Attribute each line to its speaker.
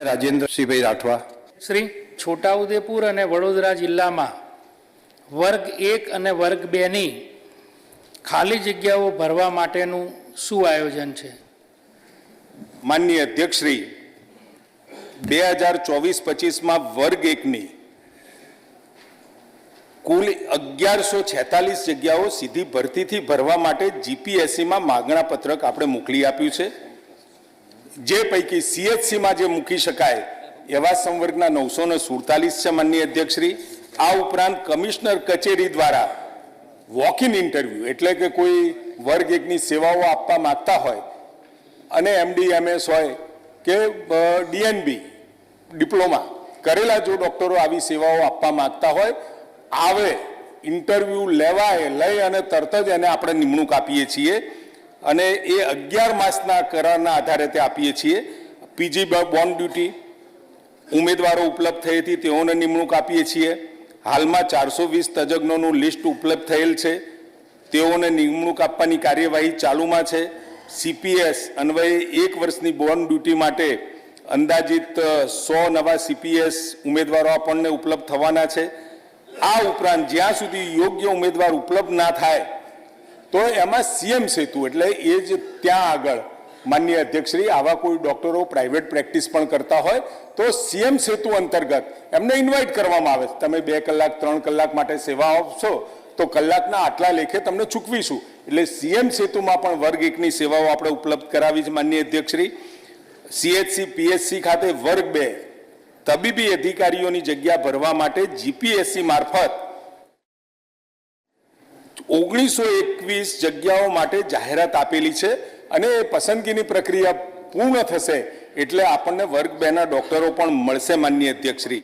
Speaker 1: રાજેન્દ્રસિંહભાઈ રાઠવા.
Speaker 2: શ્રી છોટાઉદેપુર અને વડોદરા જિલ્લામાં વર્ગ એક અને વર્ગ બેની ખાલી જગ્યાઓ ભરવા માટેનું શું આયોજન છે?
Speaker 3: માનનીય અધ્યક્ષશ્રી બે હજાર ચોવીસ પચીસમાં વર્ગ એકની કુલ અગિયારસો છેતાલીસ જગ્યાઓ સીધી ભરતીથી ભરવા માટે જીપીએસસીમાં માગણા પત્રક આપણે મોકલી આપ્યું છે. જે પૈકી સીએચસીમાં જે મૂકી શકાય, એવા સંવર્ગના નવસો ને સુડતાલીસ છે માનનીય અધ્યક્ષશ્રી. આ ઉપરાંત કમિશનર કચેરી દ્વારા વોક ઇન ઇન્ટરવ્યુ એટલે કે કોઈ વર્ગ એકની સેવાઓ આપવા માગતા હોય, અને એમડી એમએસ હોય કે ડીએનબી ડિપ્લોમા કરેલા જો ડૉક્ટરો આવી સેવાઓ આપવા માગતા હોય, આવે ઇન્ટરવ્યૂ લેવાય, લઈ અને તરત જ એને આપણે નિમણૂક આપીએ છીએ. અને એ અગિયાર માસના કરારના આધારે તે આપીએ છીએ. પીજી બોન્ડ ડ્યુટી ઉમેદવારો ઉપલબ્ધ થઈ હતી, તેઓને નિમણૂક આપીએ છીએ. હાલમાં ચારસો વીસ તજજ્ઞોનું લિસ્ટ ઉપલબ્ધ થયેલ છે. તેઓને નિમણૂક આપવાની કાર્યવાહી ચાલુમાં છે. સીપીએસ અન્વયે એક વર્ષની બોન્ડ ડ્યુટી માટે અંદાજિત સો નવા સીપીએસ ઉમેદવારો આપણને ઉપલબ્ધ થવાના છે. આ ઉપરાંત જ્યાં સુધી યોગ્ય ઉમેદવાર ઉપલબ્ધ ના થાય તો એમાં સીએમ સેતુ, એટલે એ જ ત્યાં આગળ. માનનીય અધ્યક્ષશ્રી, આવા કોઈ ડોક્ટરો પ્રાઇવેટ પ્રેક્ટિસ પણ કરતા હોય, તો સીએમ સેતુ અંતર્ગત એમને ઇન્વાઇટ કરવામાં આવે. તમે બે કલાક, ત્રણ કલાક માટે સેવા આપશો, તો કલાકના આટલા લેખે તમને ચૂકવીશું. એટલે સીએમ સેતુમાં પણ વર્ગ એકની સેવાઓ આપણે ઉપલબ્ધ કરાવી છે, માનનીય અધ્યક્ષશ્રી. સીએચસી પીએચસી ખાતે વર્ગ બે. તબીબી અધિકારીઓની જગ્યા ભરવા માટે જીપીએસસી મારફત ઓગણીસો એકવીસ જગ્યાઓ માટે જાહેરાત આપેલી છે અને એ પસંદગીની પ્રક્રિયા પૂર્ણ થશે એટલે આપણને વર્ગ બેના ડોક્ટરો પણ મળશે, માનનીય અધ્યક્ષશ્રી.